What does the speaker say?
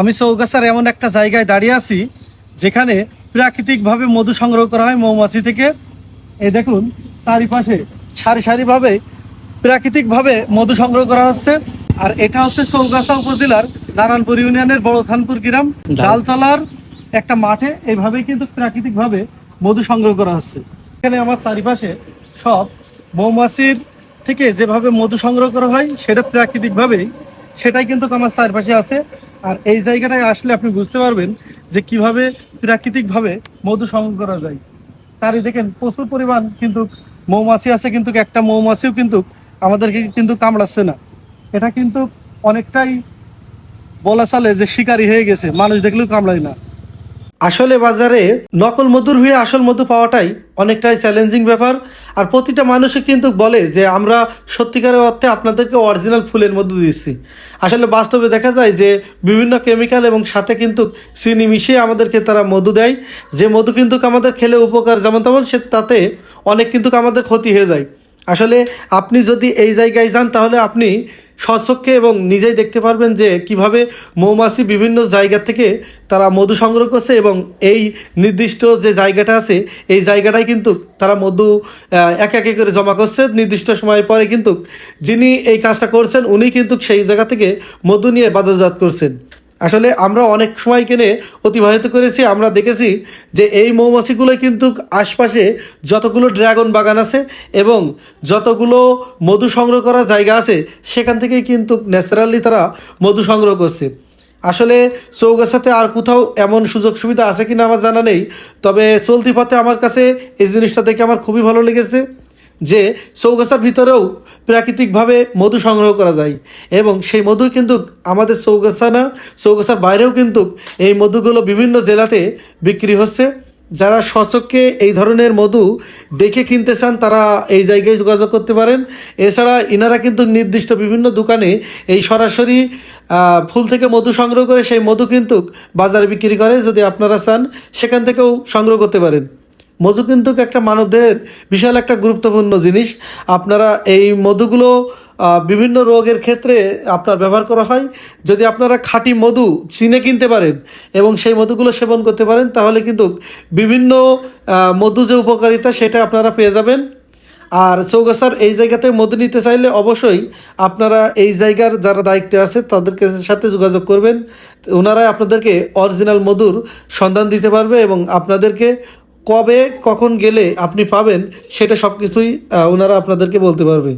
আমি চৌগাছার এমন একটা জায়গায় দাঁড়িয়ে আছি যেখানে প্রাকৃতিকভাবে মধু সংগ্রহ করা হয় মৌমাছি থেকে। এই দেখুন চারিপাশে সারি সারিভাবে প্রাকৃতিকভাবে মধু সংগ্রহ করা হচ্ছে। আর এটা হচ্ছে চৌগাছা উপজেলার নারায়ণপুর ইউনিয়নের বড় খানপুর গ্রাম ডালতলার একটা মাঠে। এইভাবেই কিন্তু প্রাকৃতিকভাবে মধু সংগ্রহ করা হচ্ছে। এখানে আমার চারিপাশে সব মৌমাছির থেকে যেভাবে মধু সংগ্রহ করা হয় সেটা প্রাকৃতিকভাবেই সেটাই কিন্তু আমার চারপাশে আছে। আর এই জায়গাটায় আসলে আপনি বুঝতে পারবেন যে কীভাবে প্রাকৃতিকভাবে মধু সংগ্রহ করা যায়। তারই দেখেন প্রচুর পরিমাণ কিন্তু মৌমাছি আছে কিন্তু একটা মৌমাছিও কিন্তু আমাদেরকে কিন্তু কামড়াচ্ছে না। এটা কিন্তু অনেকটাই বলা চলে যে শিকারী হয়ে গেছে, মানুষ দেখলেও কামড়ায় না। আসলে বাজারে নকল মধুর ভিড়ে আসল মধু পাওয়াটাই অনেকটাই চ্যালেঞ্জিং ব্যাপার। আর প্রতিটা মানুষই কিন্তু বলে যে, আমরা সত্যিকারের অর্থে আপনাদেরকে অরিজিনাল ফুলের মধু দিচ্ছি। আসলে বাস্তবে দেখা যায় যে, বিভিন্ন কেমিক্যাল এবং সাথে কিন্তু চিনি মিশিয়ে আমাদেরকে তারা মধু দেয়। যে মধু কিন্তু আমাদের খেলে উপকার, যেমন তেমন সে তাতে অনেক কিন্তু আমাদের ক্ষতি হয়ে যায়। আসলে আপনি যদি এই জায়গায় যান, তাহলে আপনি স্বচক্ষে এবং নিজেই দেখতে পারবেন যে কীভাবে মৌমাছি বিভিন্ন জায়গা থেকে তারা মধু সংগ্রহ করছে এবং এই নির্দিষ্ট যে জায়গাটা আছে, এই জায়গাটায় কিন্তু তারা মধু এক একে করে জমা করছে। নির্দিষ্ট সময় পরে কিন্তু যিনি এই কাজটা করছেন, উনি কিন্তু সেই জায়গা থেকে মধু নিয়ে বাজারজাত করছেন। আসলে আমরা অনেক সময় কিনে অতিবাহিত করেছি, আমরা দেখেছি যে এই মৌমাছিগুলো কিন্তু আশপাশে যতগুলো ড্রাগন বাগান আছে এবং যতগুলো মধু সংগ্রহ করার জায়গা আছে, সেখান থেকেই কিন্তু ন্যাচারালি তারা মধু সংগ্রহ করছে। আসলে চৌগাছাতে আর কোথাও এমন সুযোগ সুবিধা আছে কিনা আমার জানা নেই, তবে চলতি পথে আমার কাছে এই জিনিসটা দেখে আমার খুবই ভালো লেগেছে। যে চৌগাছার ভিতরেও প্রাকৃতিকভাবে মধু সংগ্রহ করা যায়। এবং সেই মধু কিন্তু আমাদের চৌগাছা না, চৌগাছার বাইরেও কিন্তু এই মধুগুলো বিভিন্ন জেলাতে বিক্রি হচ্ছে। যারা সচককে এই ধরনের মধু দেখে কিনতে চান, তারা এই জায়গায় যোগাযোগ করতে পারেন। এছাড়া ইনারা কিন্তু নির্দিষ্ট বিভিন্ন দোকানে এই সরাসরি ফুল থেকে মধু সংগ্রহ করে সেই মধু কিন্তু বাজারে বিক্রি করে। যদি আপনারা চান, সেখান থেকেও সংগ্রহ করতে পারেন। মধু কিন্তু একটা মানবদেহের বিশাল একটা গুরুত্বপূর্ণ জিনিস। আপনারা এই মধুগুলো বিভিন্ন রোগের ক্ষেত্রে আপনার ব্যবহার করা হয়। যদি আপনারা খাঁটি মধু চিনে কিনতে পারেন এবং সেই মধুগুলো সেবন করতে পারেন, তাহলে কিন্তু বিভিন্ন মধু যে উপকারিতা সেটা আপনারা পেয়ে যাবেন। আর চৌগাছার এই জায়গাতে মধু নিতে চাইলে অবশ্যই আপনারা এই জায়গার যারা দায়িত্বে আছে, তাদেরকে সাথে যোগাযোগ করবেন। ওনারাই আপনাদেরকে অরিজিনাল মধুর সন্ধান দিতে পারবে এবং আপনাদেরকে কবে কখন গেলে আপনি পাবেন সেটা সব কিছুই ওনারা আপনাদেরকে বলতে পারবে।